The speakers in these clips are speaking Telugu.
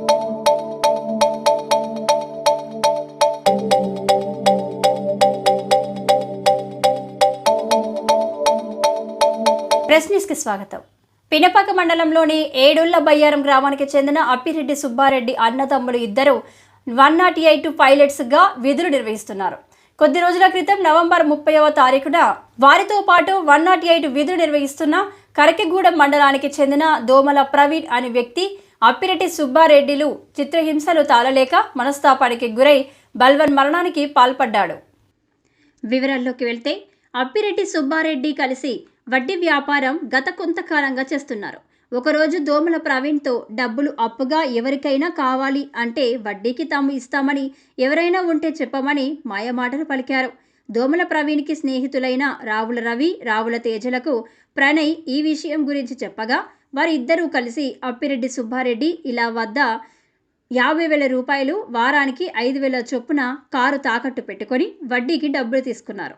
ప్రెస్ న్యూస్కి స్వాగతం. పినపాక మండలంలోని ఏడుళ్ళ బయ్యారం గ్రామానికి చెందిన అప్పిరెడ్డి సుబ్బారెడ్డి అన్నదమ్ములు ఇద్దరు వన్ నాట్ ఎయిట్ పైలట్స్గా విధులు నిర్వహిస్తున్నారు. కొద్ది రోజుల క్రితం నవంబర్ ముప్పైవ తారీఖున వారితో పాటు వన్ నాట్ ఎయిట్ విధులు నిర్వహిస్తున్న కరకిగూడెం మండలానికి చెందిన దోమల ప్రవీణ్ అనే వ్యక్తి అప్పిరెడ్డి సుబ్బారెడ్డిలు చిత్రహింసలు తాళలేక మనస్తాపానికి గురై బల్వన్ మరణానికి పాల్పడ్డాడు. వివరాల్లోకి వెళ్తే అప్పిరెడ్డి సుబ్బారెడ్డి కలిసి వడ్డీ వ్యాపారం గత కొంతకాలంగా చేస్తున్నారు. ఒకరోజు దోమల ప్రవీణ్తో డబ్బులు అప్పుగా ఎవరికైనా కావాలి అంటే వడ్డీకి తాము ఇస్తామని ఎవరైనా ఉంటే చెప్పమని మాయమాటలు పలికారు. దోమల ప్రవీణ్కి స్నేహితులైన రావుల రవి రావుల తేజలకు ప్రణయ్ ఈ విషయం గురించి చెప్పగా వారిద్దరూ కలిసి అప్పిరెడ్డి సుబ్బారెడ్డి ఇలా వద్ద యాభై వేల రూపాయలు వారానికి ఐదు వేల చొప్పున కారు తాకట్టు పెట్టుకొని వడ్డీకి డబ్బులు తీసుకున్నారు.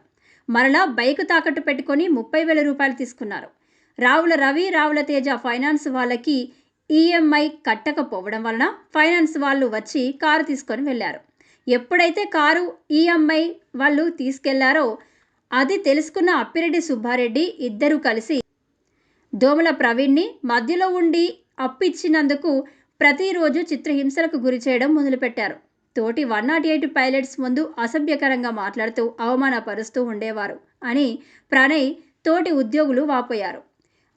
మరలా బైక్ తాకట్టు పెట్టుకొని ముప్పై వేల రూపాయలు తీసుకున్నారు. రావుల రవి రావుల తేజ ఫైనాన్స్ వాళ్ళకి ఈఎంఐ కట్టకపోవడం వలన ఫైనాన్స్ వాళ్ళు వచ్చి కారు తీసుకొని వెళ్ళారు. ఎప్పుడైతే కారు ఈఎంఐ వాళ్ళు తీసుకెళ్ళారో అది తెలుసుకున్న అప్పిరెడ్డి సుబ్బారెడ్డి ఇద్దరూ కలిసి దోమల ప్రవీణ్ని మధ్యలో ఉండి అప్పిచ్చినందుకు ప్రతిరోజు చిత్రహింసలకు గురి చేయడం మొదలుపెట్టారు. తోటి వన్ నాట్ ఎయిట్ పైలట్స్ ముందు అసభ్యకరంగా మాట్లాడుతూ అవమానపరుస్తూ ఉండేవారు అని ప్రణయ్ తోటి ఉద్యోగులు వాపోయారు.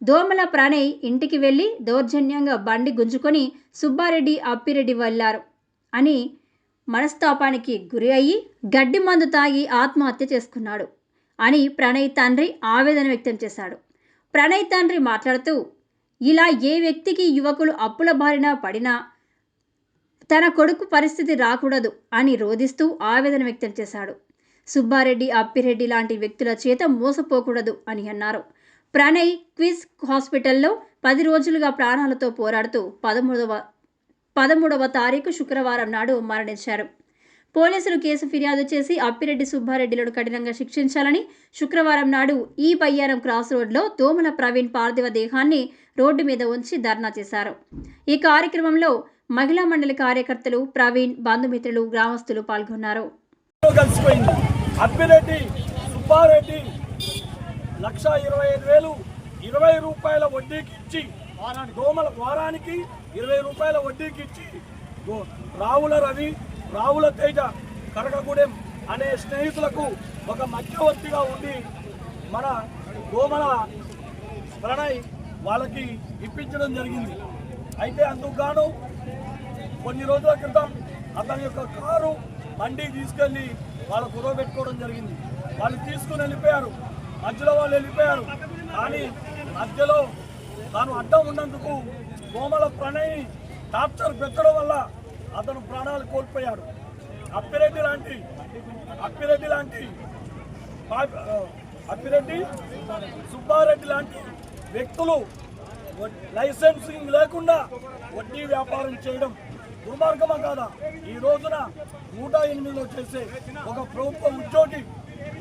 దోమల ప్రణయ్ ఇంటికి వెళ్ళి దౌర్జన్యంగా బండి గుంజుకొని సుబ్బారెడ్డి అప్పిరెడ్డి వెళ్ళారు అని మనస్తాపానికి గురి అయ్యి గడ్డి మందు తాగి ఆత్మహత్య చేసుకున్నాడు అని ప్రణయ్ తండ్రి ఆవేదన వ్యక్తం చేశాడు. ప్రణయ్ తండ్రి మాట్లాడుతూ ఇలా ఏ వ్యక్తికి యువకులు అప్పుల బారిన పడినా తన కొడుకు పరిస్థితి రాకూడదు అని రోధిస్తూ ఆవేదన వ్యక్తం చేశాడు. సుబ్బారెడ్డి అప్పిరెడ్డి లాంటి వ్యక్తుల చేత మోసపోకూడదు అని అన్నారు. ప్రణయ్ క్విజ్ హాస్పిటల్లో పది రోజులుగా ప్రాణాలతో పోరాడుతూ పదమూడవ పదమూడవ తారీఖు శుక్రవారం నాడు మరణించారు. పోలీసులు కేసు ఫిర్యాదు చేసి అప్పిరెడ్డి సుబ్బారెడ్డిలను కఠినంగా శిక్షించాలని శుక్రవారం నాడు ఈ బయ్యారం క్రాస్ రోడ్లో దోమల ప్రవీణ్ పార్థివ దేహాన్ని రోడ్డు మీద ఉంచి ధర్నా చేశారు. ఈ కార్యక్రమంలో మహిళా మండలి కార్యకర్తలు ప్రవీణ్ బంధుమిత్రులు గ్రామస్తులు పాల్గొన్నారు. అప్పిరెడ్డి సుబ్బారెడ్డి లక్ష ఇరవై ఐదు వేలు ఇరవై రూపాయల వడ్డీకి ఇచ్చి దోమల వారానికి ఇరవై రూపాయల వడ్డీకి ఇచ్చి రావుల రవి రావుల తేజ కరకగూడెం అనే స్నేహితులకు ఒక మధ్యవర్తిగా ఉండి మన గోమల ప్రణయ్ వాళ్ళకి ఇప్పించడం జరిగింది. అయితే అందుకుగాను కొన్ని రోజుల క్రితం అతని యొక్క కారు బండి తీసుకెళ్ళి వాళ్ళ గురవబెట్టుకోవడం జరిగింది. వాళ్ళు తీసుకుని వెళ్ళిపోయారు. మధ్యలో వాళ్ళు వెళ్ళిపోయారు. కానీ మధ్యలో తాను అడ్డం ఉన్నందుకు కోమల ప్రణయ్ టార్చర్ పెట్టడం వల్ల అతను ప్రాణాలు కోల్పోయాడు. అప్పిరెడ్డి లాంటి అప్పిరెడ్డి లాంటి అప్పిరెడ్డి సుబ్బారెడ్డి లాంటి వ్యక్తులు లైసెన్సింగ్ లేకుండా వడ్డీ వ్యాపారం చేయడం దుర్మార్గమా కాదా? ఈ రోజున నూట ఎనిమిదిలో చేసే ఒక ప్రభుత్వ ఉద్యోగి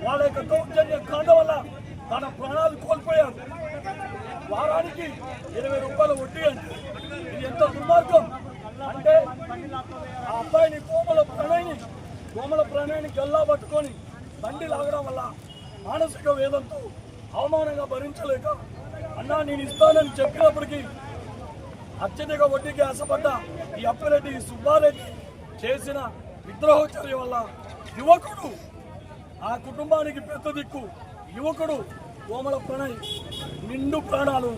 వాళ్ళ యొక్క దౌర్జన్య కాండ వల్ల తన ప్రాణాలు కోల్పోయారు వారానికి ఇరవై రూపాయల వడ్డీ అంటే ఇది ఎంత దుర్మార్గం! ఆ అబ్బాయిని కోమల ప్రణయ్ని కోమల ప్రణయ్ని గల్లా పట్టుకొని బండి లాగడం వల్ల మానసిక వేదంతో అవమానంగా భరించలేక అన్నా నేను ఇస్తానని చెప్పినప్పటికీ అత్యధిక వడ్డీకి ఆశపడ్డ ఈ అప్పిరెడ్డి సుబ్బారెడ్డి చేసిన విద్రోహచర్య వల్ల యువకుడు ఆ కుటుంబానికి పెద్ద దిక్కు యువకుడు కోమల ప్రణయ్ నిండు ప్రాణాలు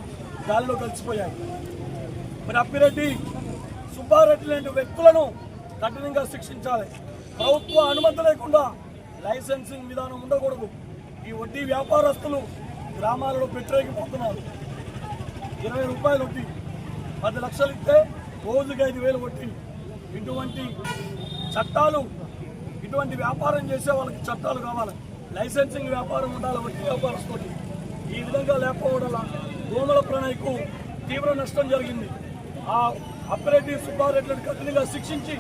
గాలిలో కలిసిపోయాయి. మరి అప్పిరెడ్డి సుబ్బారెడ్డి లాంటి వ్యక్తులను కఠినంగా శిక్షించాలి. ప్రభుత్వ అనుమతి లేకుండా లైసెన్సింగ్ విధానం ఉండకూడదు. ఈ వడ్డీ వ్యాపారస్తులు గ్రామాలలో పెట్టరేగిపోతున్నారు ఇరవై రూపాయలు వడ్డీ పది లక్షలు ఇస్తే రోజుకి ఐదు వేలు వడ్డీ. ఇటువంటి చట్టాలు ఇటువంటి వ్యాపారం చేసే వాళ్ళకి చట్టాలు కావాలి. లైసెన్సింగ్ వ్యాపారం ఉండాలి వడ్డీ వ్యాపారస్తులకి. ఈ విధంగా లేకపోవడం వల్ల దోమల ప్రణయకు తీవ్ర నష్టం జరిగింది. ఆ అప్పిరెడ్డి సుబ్బారెడ్డిని కఠినంగా శిక్షించి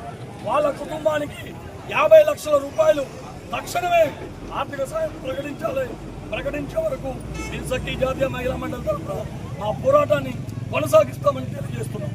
వాళ్ళ కుటుంబానికి యాభై లక్షల రూపాయలు తక్షణమే ఆర్థిక సాయం ప్రకటించాలి. ప్రకటించే వరకు ఇన్సకి జాతీయ మహిళా మండలి తరఫున మా పోరాటాన్ని కొనసాగిస్తామని తెలియజేస్తున్నాం.